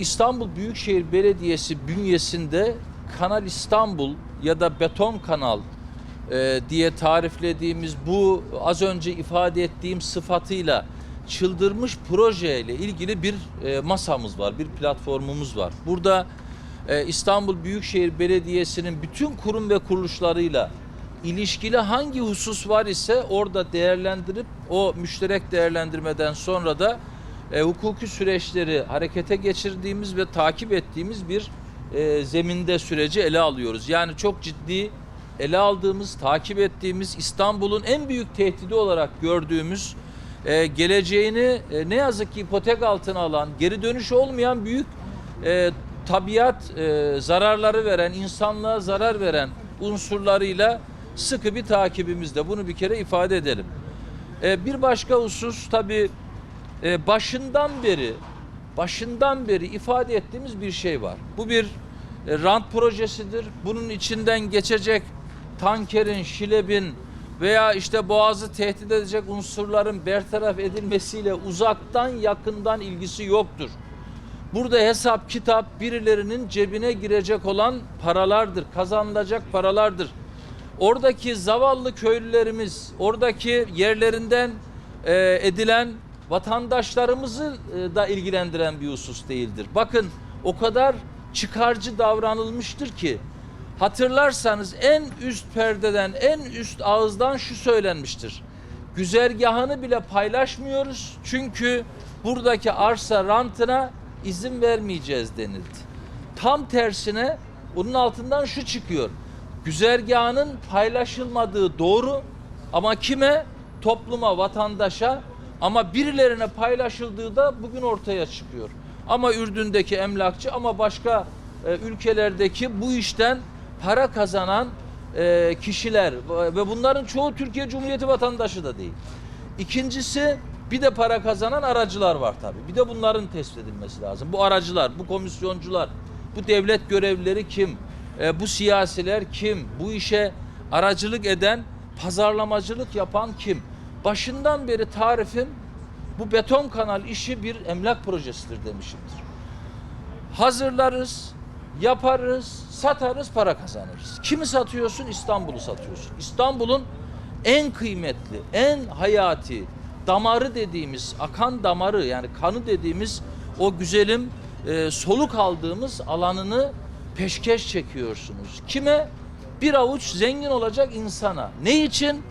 İstanbul Büyükşehir Belediyesi bünyesinde Kanal İstanbul ya da beton kanal e, diye tariflediğimiz bu az önce ifade ettiğim sıfatıyla çıldırmış projeyle ilgili bir e, masamız var, bir platformumuz var. Burada e, İstanbul Büyükşehir Belediyesi'nin bütün kurum ve kuruluşlarıyla ilişkili hangi husus var ise orada değerlendirip o müşterek değerlendirmeden sonra da e, hukuki süreçleri harekete geçirdiğimiz ve takip ettiğimiz bir e, zeminde süreci ele alıyoruz. Yani çok ciddi ele aldığımız, takip ettiğimiz İstanbul'un en büyük tehdidi olarak gördüğümüz e, geleceğini e, ne yazık ki ipotek altına alan, geri dönüş olmayan büyük e, tabiat e, zararları veren, insanlığa zarar veren unsurlarıyla sıkı bir takibimizde. Bunu bir kere ifade edelim. E, bir başka husus tabii e, başından beri başından beri ifade ettiğimiz bir şey var. Bu bir e, rant projesidir. Bunun içinden geçecek tankerin, şilebin veya işte boğazı tehdit edecek unsurların bertaraf edilmesiyle uzaktan yakından ilgisi yoktur. Burada hesap kitap birilerinin cebine girecek olan paralardır, kazanılacak paralardır. Oradaki zavallı köylülerimiz, oradaki yerlerinden e, edilen vatandaşlarımızı e, da ilgilendiren bir husus değildir. Bakın o kadar çıkarcı davranılmıştır ki hatırlarsanız en üst perdeden, en üst ağızdan şu söylenmiştir. Güzergahını bile paylaşmıyoruz çünkü buradaki arsa rantına izin vermeyeceğiz denildi. Tam tersine bunun altından şu çıkıyor. Güzergahının paylaşılmadığı doğru ama kime? Topluma, vatandaşa ama birilerine paylaşıldığı da bugün ortaya çıkıyor. Ama Ürdün'deki emlakçı ama başka e, ülkelerdeki bu işten para kazanan e, kişiler ve bunların çoğu Türkiye Cumhuriyeti vatandaşı da değil. İkincisi bir de para kazanan aracılar var tabii. Bir de bunların tespit edilmesi lazım. Bu aracılar, bu komisyoncular, bu devlet görevlileri kim? E, bu siyasiler kim? Bu işe aracılık eden, pazarlamacılık yapan kim? Başından beri tarifim bu beton kanal işi bir emlak projesidir demişimdir. Hazırlarız, yaparız, satarız, para kazanırız. Kimi satıyorsun? İstanbul'u satıyorsun. İstanbul'un en kıymetli, en hayati damarı dediğimiz, akan damarı yani kanı dediğimiz o güzelim e, soluk aldığımız alanını peşkeş çekiyorsunuz. Kime? Bir avuç zengin olacak insana. Ne için?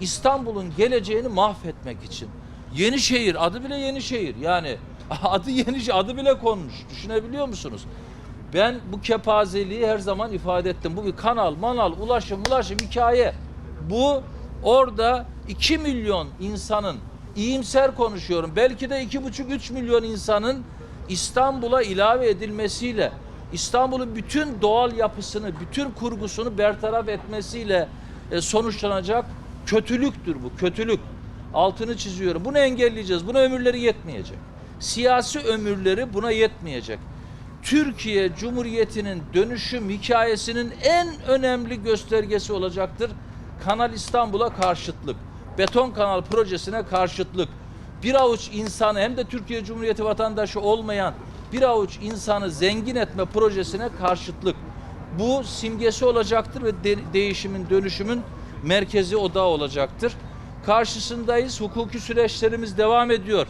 İstanbul'un geleceğini mahvetmek için. Yenişehir adı bile Yenişehir. Yani adı yeni adı bile konmuş. Düşünebiliyor musunuz? Ben bu kepazeliği her zaman ifade ettim. Bu bir kanal, manal, ulaşım, ulaşım hikaye. Bu orada 2 milyon insanın iyimser konuşuyorum. Belki de 2,5-3 milyon insanın İstanbul'a ilave edilmesiyle İstanbul'un bütün doğal yapısını, bütün kurgusunu bertaraf etmesiyle e, sonuçlanacak kötülüktür bu, kötülük. Altını çiziyorum. Bunu engelleyeceğiz. Buna ömürleri yetmeyecek. Siyasi ömürleri buna yetmeyecek. Türkiye Cumhuriyeti'nin dönüşüm hikayesinin en önemli göstergesi olacaktır. Kanal İstanbul'a karşıtlık. Beton kanal projesine karşıtlık. Bir avuç insanı hem de Türkiye Cumhuriyeti vatandaşı olmayan bir avuç insanı zengin etme projesine karşıtlık. Bu simgesi olacaktır ve de- değişimin, dönüşümün merkezi odağı olacaktır. Karşısındayız. Hukuki süreçlerimiz devam ediyor.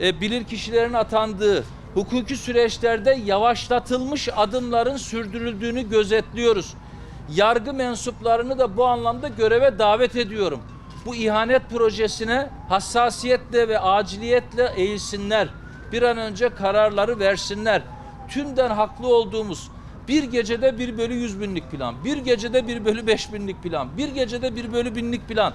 E, bilir kişilerin atandığı, hukuki süreçlerde yavaşlatılmış adımların sürdürüldüğünü gözetliyoruz. Yargı mensuplarını da bu anlamda göreve davet ediyorum. Bu ihanet projesine hassasiyetle ve aciliyetle eğilsinler. Bir an önce kararları versinler. Tümden haklı olduğumuz bir gecede bir bölü yüz binlik plan, bir gecede bir bölü beş binlik plan, bir gecede bir bölü binlik plan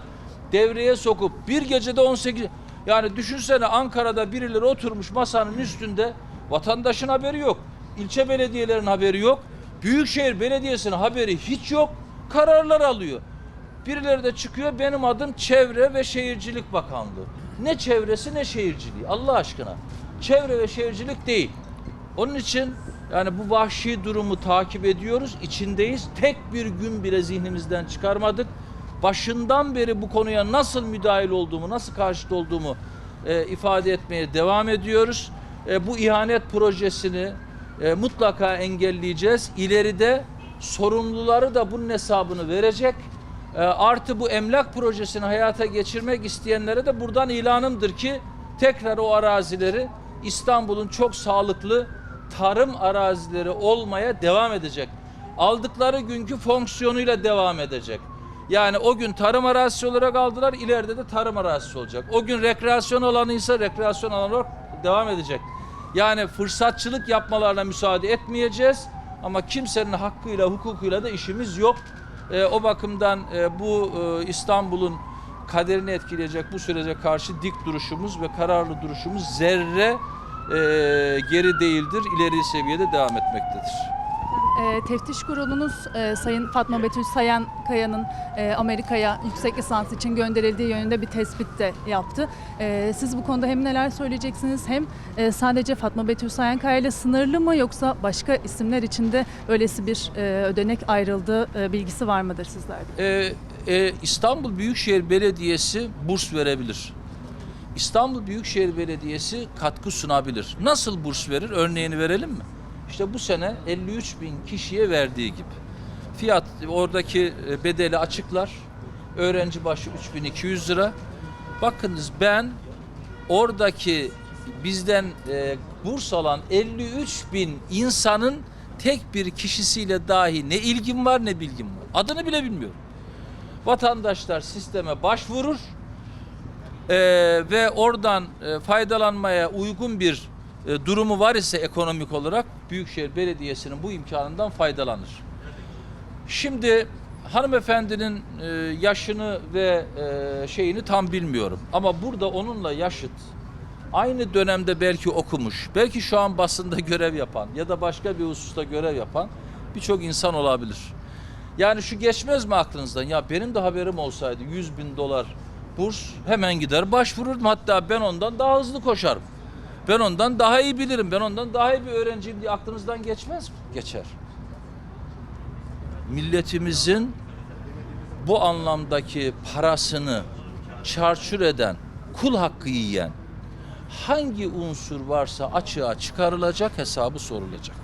devreye sokup bir gecede 18 yani düşünsene Ankara'da birileri oturmuş masanın üstünde vatandaşın haberi yok. ilçe belediyelerin haberi yok. Büyükşehir Belediyesi'nin haberi hiç yok. Kararlar alıyor. Birileri de çıkıyor benim adım Çevre ve Şehircilik Bakanlığı. Ne çevresi ne şehirciliği Allah aşkına. Çevre ve şehircilik değil. Onun için yani bu vahşi durumu takip ediyoruz, içindeyiz. Tek bir gün bile zihnimizden çıkarmadık. Başından beri bu konuya nasıl müdahil olduğumu, nasıl karşıt olduğumu e, ifade etmeye devam ediyoruz. E, bu ihanet projesini e, mutlaka engelleyeceğiz. İleride sorumluları da bunun hesabını verecek. E, artı bu emlak projesini hayata geçirmek isteyenlere de buradan ilanımdır ki tekrar o arazileri İstanbul'un çok sağlıklı tarım arazileri olmaya devam edecek. Aldıkları günkü fonksiyonuyla devam edecek. Yani o gün tarım arazisi olarak aldılar, ileride de tarım arazisi olacak. O gün rekreasyon alanıysa rekreasyon alanı olarak devam edecek. Yani fırsatçılık yapmalarına müsaade etmeyeceğiz. Ama kimsenin hakkıyla, hukukuyla da işimiz yok. Ee, o bakımdan e, bu e, İstanbul'un kaderini etkileyecek bu sürece karşı dik duruşumuz ve kararlı duruşumuz zerre e, geri değildir. ileri seviyede devam etmektedir. E, teftiş kurulunuz e, Sayın Fatma Betül Sayan Kaya'nın e, Amerika'ya yüksek lisans için gönderildiği yönünde bir tespit de yaptı. E, siz bu konuda hem neler söyleyeceksiniz hem e, sadece Fatma Betül Sayan Kaya ile sınırlı mı yoksa başka isimler için de öylesi bir e, ödenek ayrıldığı e, bilgisi var mıdır sizlerde? Ee, e, İstanbul Büyükşehir Belediyesi burs verebilir. İstanbul Büyükşehir Belediyesi katkı sunabilir. Nasıl burs verir? Örneğini verelim mi? İşte bu sene 53 bin kişiye verdiği gibi. Fiyat oradaki e, bedeli açıklar. Öğrenci başı 3200 lira. Bakınız ben oradaki bizden e, burs alan 53 bin insanın tek bir kişisiyle dahi ne ilgim var ne bilgim var. Adını bile bilmiyorum. Vatandaşlar sisteme başvurur e, ve oradan e, faydalanmaya uygun bir e, durumu var ise ekonomik olarak Büyükşehir Belediyesi'nin bu imkanından faydalanır. Şimdi hanımefendinin e, yaşını ve e, şeyini tam bilmiyorum. Ama burada onunla yaşıt aynı dönemde belki okumuş, belki şu an basında görev yapan ya da başka bir hususta görev yapan birçok insan olabilir. Yani şu geçmez mi aklınızdan? Ya benim de haberim olsaydı 100 bin dolar burs hemen gider başvururdum. Hatta ben ondan daha hızlı koşarım. Ben ondan daha iyi bilirim. Ben ondan daha iyi bir öğrenciyim diye aklınızdan geçmez mi? Geçer milletimizin bu anlamdaki parasını çarçur eden, kul hakkı yiyen hangi unsur varsa açığa çıkarılacak, hesabı sorulacak.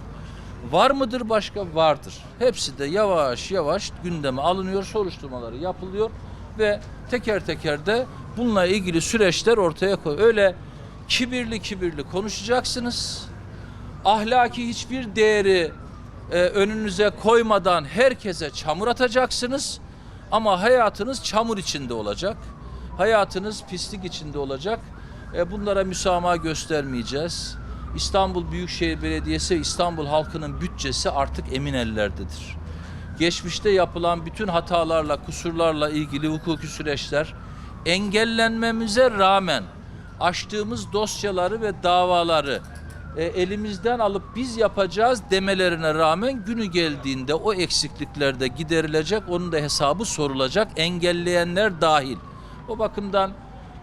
Var mıdır başka? Vardır. Hepsi de yavaş yavaş gündeme alınıyor, soruşturmaları yapılıyor ve teker teker de bununla ilgili süreçler ortaya koy. Öyle kibirli kibirli konuşacaksınız. Ahlaki hiçbir değeri e, önünüze koymadan herkese çamur atacaksınız. Ama hayatınız çamur içinde olacak. Hayatınız pislik içinde olacak. E, bunlara müsamaha göstermeyeceğiz. İstanbul Büyükşehir Belediyesi İstanbul halkının bütçesi artık emin ellerdedir. Geçmişte yapılan bütün hatalarla, kusurlarla ilgili hukuki süreçler engellenmemize rağmen açtığımız dosyaları ve davaları e, elimizden alıp biz yapacağız demelerine rağmen günü geldiğinde o eksiklikler de giderilecek, onun da hesabı sorulacak, engelleyenler dahil. O bakımdan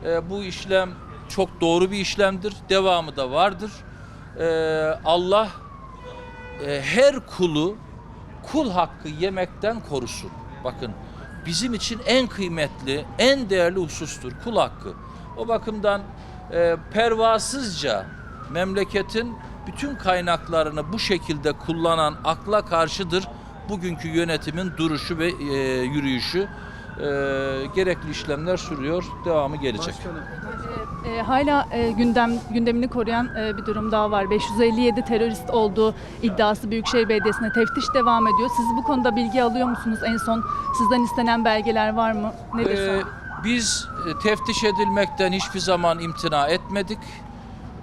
e, bu işlem çok doğru bir işlemdir, devamı da vardır. E, Allah e, her kulu kul hakkı yemekten korusun. Bakın bizim için en kıymetli, en değerli husustur kul hakkı. O bakımdan e, pervasızca memleketin bütün kaynaklarını bu şekilde kullanan akla karşıdır bugünkü yönetimin duruşu ve e, yürüyüşü. E, gerekli işlemler sürüyor, devamı gelecek. E, hala e, gündem gündemini koruyan e, bir durum daha var. 557 terörist olduğu iddiası Büyükşehir Belediyesi'ne teftiş devam ediyor. Siz bu konuda bilgi alıyor musunuz? En son sizden istenen belgeler var mı? Nedir Ee, biz e, teftiş edilmekten hiçbir zaman imtina etmedik.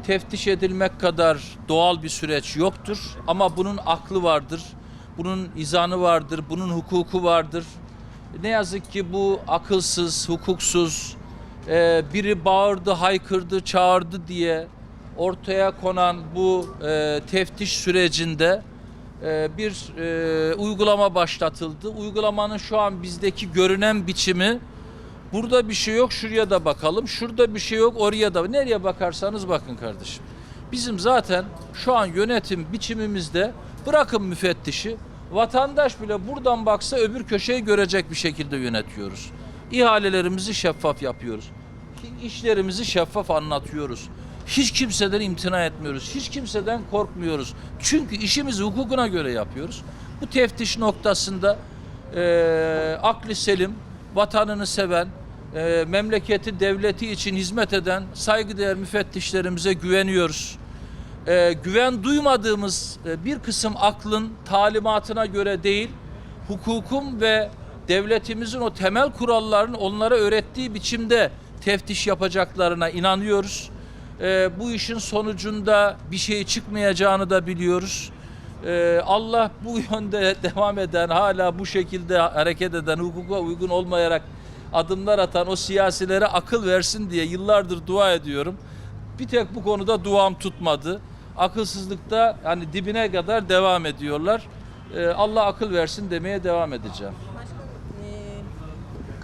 Teftiş edilmek kadar doğal bir süreç yoktur. Ama bunun aklı vardır, bunun izanı vardır, bunun hukuku vardır. Ne yazık ki bu akılsız, hukuksuz, e, biri bağırdı, haykırdı, çağırdı diye ortaya konan bu e, teftiş sürecinde e, bir e, uygulama başlatıldı. Uygulamanın şu an bizdeki görünen biçimi burada bir şey yok şuraya da bakalım. Şurada bir şey yok oraya da. Nereye bakarsanız bakın kardeşim. Bizim zaten şu an yönetim biçimimizde bırakın müfettişi vatandaş bile buradan baksa öbür köşeyi görecek bir şekilde yönetiyoruz. İhalelerimizi şeffaf yapıyoruz. İşlerimizi şeffaf anlatıyoruz. Hiç kimseden imtina etmiyoruz. Hiç kimseden korkmuyoruz. Çünkü işimizi hukukuna göre yapıyoruz. Bu teftiş noktasında e, akli selim, vatanını seven, e, memleketi, devleti için hizmet eden saygıdeğer müfettişlerimize güveniyoruz. E, güven duymadığımız e, bir kısım aklın talimatına göre değil, hukukun ve devletimizin o temel kurallarının onlara öğrettiği biçimde teftiş yapacaklarına inanıyoruz. E, bu işin sonucunda bir şey çıkmayacağını da biliyoruz. E, Allah bu yönde devam eden, hala bu şekilde hareket eden, hukuka uygun olmayarak adımlar atan o siyasilere akıl versin diye yıllardır dua ediyorum. Bir tek bu konuda duam tutmadı. Akılsızlıkta hani dibine kadar devam ediyorlar. Ee, Allah akıl versin demeye devam edeceğim.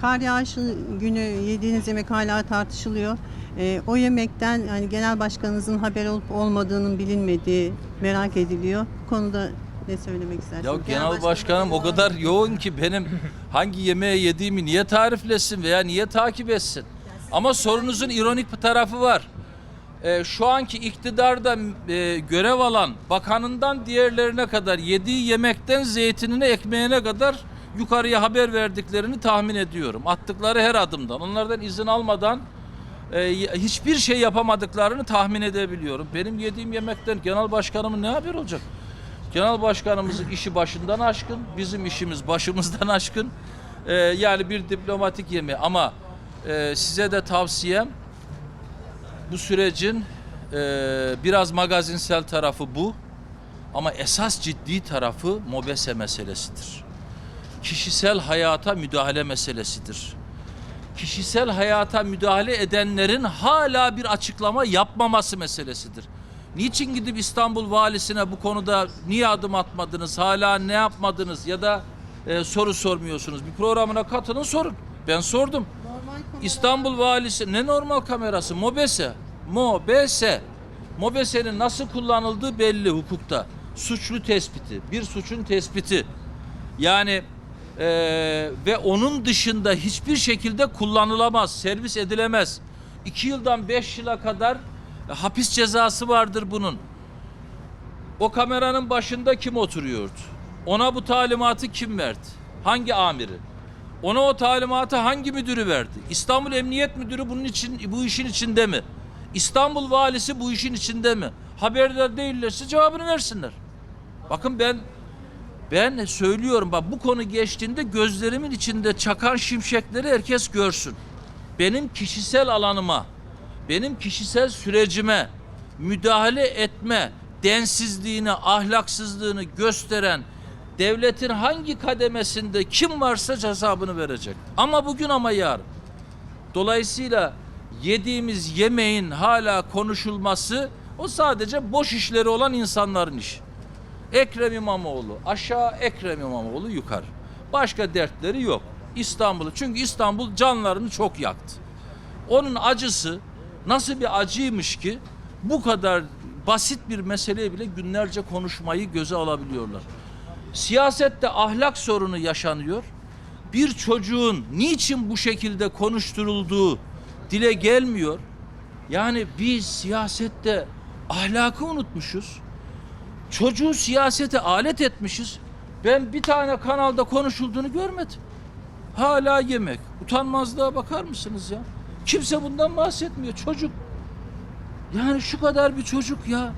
Kar yağışı günü yediğiniz yemek hala tartışılıyor. Ee, o yemekten yani genel başkanınızın haber olup olmadığının bilinmediği merak ediliyor. Bu konuda ne söylemek istersiniz? Ya genel başkanım o kadar yoğun ki benim hangi yemeği yediğimi niye tariflesin veya niye takip etsin? Ama sorunuzun ironik bir tarafı var. Ee, şu anki iktidarda e, görev alan bakanından diğerlerine kadar yediği yemekten zeytinine ekmeğine kadar yukarıya haber verdiklerini tahmin ediyorum. Attıkları her adımdan onlardan izin almadan e, hiçbir şey yapamadıklarını tahmin edebiliyorum. Benim yediğim yemekten genel başkanımın ne haber olacak? Genel başkanımızın işi başından aşkın, bizim işimiz başımızdan aşkın. Ee, yani bir diplomatik yemi ama e, size de tavsiyem bu sürecin e, biraz magazinsel tarafı bu ama esas ciddi tarafı MOBESE meselesidir. Kişisel hayata müdahale meselesidir. Kişisel hayata müdahale edenlerin hala bir açıklama yapmaması meselesidir. Niçin gidip İstanbul valisine bu konuda niye adım atmadınız, hala ne yapmadınız ya da e, soru sormuyorsunuz? Bir programına katılın sorun. Ben sordum. İstanbul valisi ne normal kamerası? MOBESE. MOBESE. MOBESE'nin nasıl kullanıldığı belli hukukta. Suçlu tespiti, bir suçun tespiti. Yani e, ve onun dışında hiçbir şekilde kullanılamaz, servis edilemez. İki yıldan beş yıla kadar e, hapis cezası vardır bunun. O kameranın başında kim oturuyordu? Ona bu talimatı kim verdi? Hangi amiri? Ona o talimatı hangi müdürü verdi? İstanbul Emniyet Müdürü bunun için bu işin içinde mi? İstanbul valisi bu işin içinde mi? Haberdar değillerse cevabını versinler. Bakın ben ben söylüyorum bak bu konu geçtiğinde gözlerimin içinde çakan şimşekleri herkes görsün. Benim kişisel alanıma, benim kişisel sürecime müdahale etme densizliğini, ahlaksızlığını gösteren devletin hangi kademesinde kim varsa hesabını verecek. Ama bugün ama yarın. Dolayısıyla yediğimiz yemeğin hala konuşulması o sadece boş işleri olan insanların işi. Ekrem İmamoğlu aşağı, Ekrem İmamoğlu yukarı. Başka dertleri yok. İstanbul'u çünkü İstanbul canlarını çok yaktı. Onun acısı nasıl bir acıymış ki bu kadar basit bir meseleye bile günlerce konuşmayı göze alabiliyorlar. Siyasette ahlak sorunu yaşanıyor. Bir çocuğun niçin bu şekilde konuşturulduğu dile gelmiyor. Yani biz siyasette ahlakı unutmuşuz. Çocuğu siyasete alet etmişiz. Ben bir tane kanalda konuşulduğunu görmedim. Hala yemek. Utanmazlığa bakar mısınız ya? Kimse bundan bahsetmiyor. Çocuk. Yani şu kadar bir çocuk ya.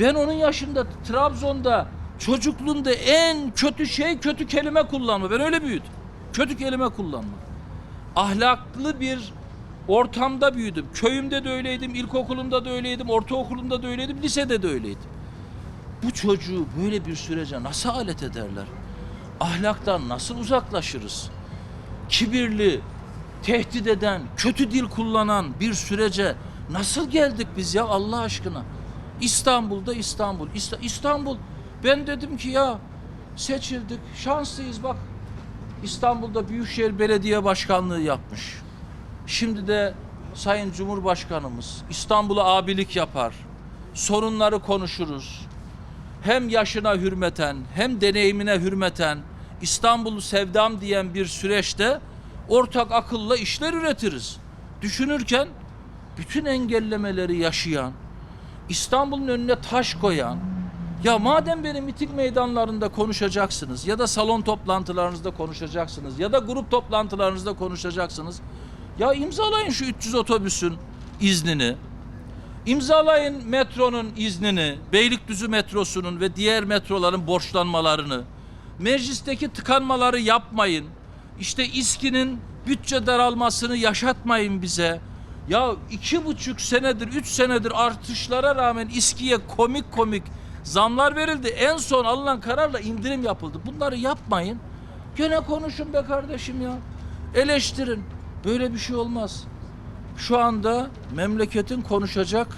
Ben onun yaşında Trabzon'da çocukluğunda en kötü şey kötü kelime kullanma. Ben öyle büyüdüm. Kötü kelime kullanma. Ahlaklı bir ortamda büyüdüm. Köyümde de öyleydim, ilkokulumda da öyleydim, ortaokulumda da öyleydim, lisede de öyleydim. Bu çocuğu böyle bir sürece nasıl alet ederler? Ahlaktan nasıl uzaklaşırız? Kibirli, tehdit eden, kötü dil kullanan bir sürece nasıl geldik biz ya Allah aşkına? İstanbul'da İstanbul. İsta- İstanbul. Ben dedim ki ya seçildik, şanslıyız bak. İstanbul'da Büyükşehir Belediye Başkanlığı yapmış. Şimdi de Sayın Cumhurbaşkanımız İstanbul'a abilik yapar. Sorunları konuşuruz. Hem yaşına hürmeten hem deneyimine hürmeten İstanbul'u sevdam diyen bir süreçte ortak akılla işler üretiriz. Düşünürken bütün engellemeleri yaşayan, İstanbul'un önüne taş koyan, ya madem beni miting meydanlarında konuşacaksınız ya da salon toplantılarınızda konuşacaksınız ya da grup toplantılarınızda konuşacaksınız. Ya imzalayın şu 300 otobüsün iznini. İmzalayın metronun iznini, Beylikdüzü metrosunun ve diğer metroların borçlanmalarını. Meclisteki tıkanmaları yapmayın. İşte İSKİ'nin bütçe daralmasını yaşatmayın bize. Ya iki buçuk senedir, üç senedir artışlara rağmen İSKİ'ye komik komik zamlar verildi. En son alınan kararla indirim yapıldı. Bunları yapmayın. Gene konuşun be kardeşim ya. Eleştirin. Böyle bir şey olmaz. Şu anda memleketin konuşacak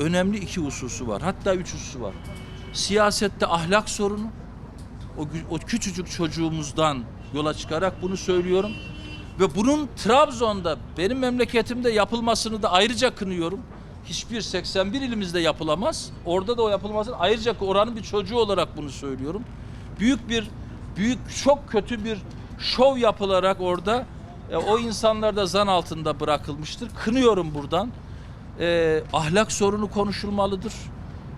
önemli iki hususu var. Hatta üç hususu var. Siyasette ahlak sorunu. O, o küçücük çocuğumuzdan yola çıkarak bunu söylüyorum. Ve bunun Trabzon'da benim memleketimde yapılmasını da ayrıca kınıyorum. Hiçbir 81 ilimizde yapılamaz. Orada da o yapılmasını ayrıca oranın bir çocuğu olarak bunu söylüyorum. Büyük bir büyük çok kötü bir şov yapılarak orada e, o insanlar da zan altında bırakılmıştır. Kınıyorum buradan. E, ahlak sorunu konuşulmalıdır.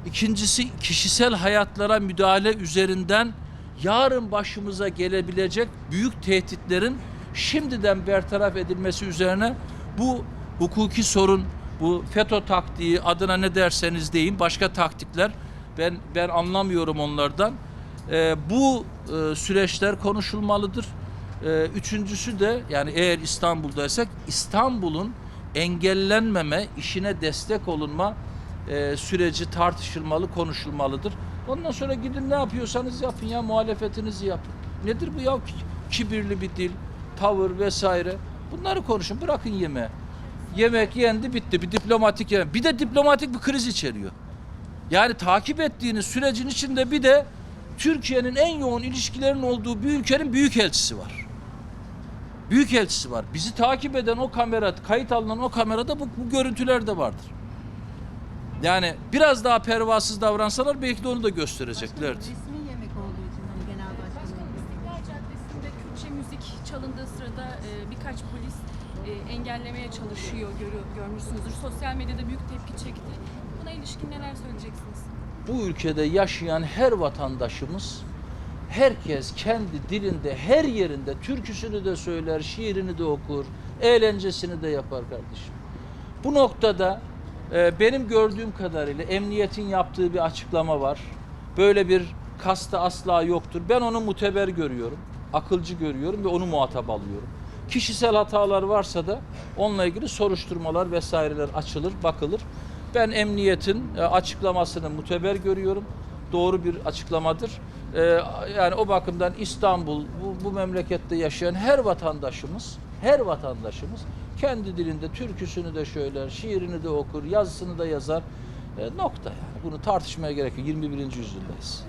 İkincisi kişisel hayatlara müdahale üzerinden yarın başımıza gelebilecek büyük tehditlerin şimdiden bertaraf edilmesi üzerine bu hukuki sorun, bu FETÖ taktiği adına ne derseniz deyin başka taktikler ben ben anlamıyorum onlardan. Ee, bu e, süreçler konuşulmalıdır. Ee, üçüncüsü de yani eğer İstanbul'daysak İstanbul'un engellenmeme, işine destek olunma e, süreci tartışılmalı, konuşulmalıdır. Ondan sonra gidin ne yapıyorsanız yapın ya muhalefetinizi yapın. Nedir bu ya Ki- kibirli bir dil, tavır vesaire. Bunları konuşun, bırakın yemeğe. Yemek yendi bitti. Bir diplomatik yemek. Bir de diplomatik bir kriz içeriyor. Yani takip ettiğiniz sürecin içinde bir de Türkiye'nin en yoğun ilişkilerin olduğu bir ülkenin büyükelçisi var. Büyükelçisi var. Bizi takip eden o kamera, kayıt alınan o kamerada bu, bu görüntüler de vardır. Yani biraz daha pervasız davransalar belki de onu da göstereceklerdi. Resmi yemek olduğu için hani genel başkanım. Başkanım İstiklal Caddesi'nde Kürtçe müzik çalındığı sırada e, birkaç polis e, engellemeye çalışıyor görüyor, görmüşsünüzdür. Sosyal medyada büyük tepki çekti. Buna ilişkin neler söyleyeceksiniz? bu ülkede yaşayan her vatandaşımız herkes kendi dilinde her yerinde türküsünü de söyler, şiirini de okur, eğlencesini de yapar kardeşim. Bu noktada e, benim gördüğüm kadarıyla emniyetin yaptığı bir açıklama var. Böyle bir kasta asla yoktur. Ben onu muteber görüyorum, akılcı görüyorum ve onu muhatap alıyorum. Kişisel hatalar varsa da onunla ilgili soruşturmalar vesaireler açılır, bakılır. Ben emniyetin e, açıklamasını muteber görüyorum. Doğru bir açıklamadır. E, yani o bakımdan İstanbul, bu, bu memlekette yaşayan her vatandaşımız, her vatandaşımız kendi dilinde türküsünü de söyler, şiirini de okur, yazısını da yazar. E, nokta yani. Bunu tartışmaya gerek yok. 21. yüzyıldayız.